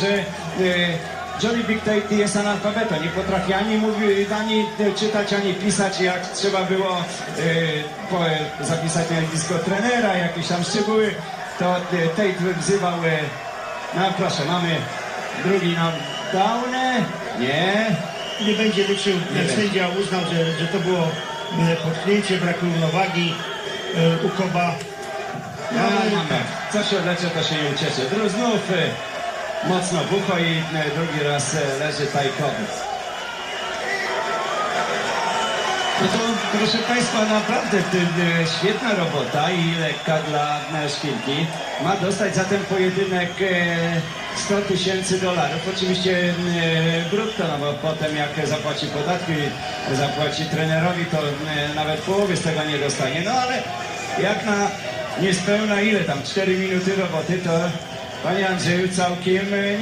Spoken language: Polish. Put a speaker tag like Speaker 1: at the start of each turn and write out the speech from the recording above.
Speaker 1: że e, Johnny Big Tate jest analfabetą, nie potrafi ani mówić, ani czytać, ani pisać, jak trzeba było e, zapisać nazwisko trenera, jakieś tam szczegóły, to e, Tate wzywał, no proszę, mamy drugi nam downę, nie,
Speaker 2: Nie będzie liczył,
Speaker 1: Nie
Speaker 2: sędzia uznał, że, że to było potknięcie, brak równowagi u Koba.
Speaker 1: no mamy, co się leczy, to się nie ucieszy. Dru znów mocno w ucho i drugi raz e, leży tajkowy. No to proszę Państwa, naprawdę e, świetna robota i lekka dla e, Szpilki. Ma dostać za ten pojedynek e, 100 tysięcy dolarów. Oczywiście brutto, no bo potem jak zapłaci podatki, zapłaci trenerowi, to nawet połowy z tego nie dostanie. No ale jak na niespełna ile tam, 4 minuty roboty, to Panie Andrzeju całkiem e,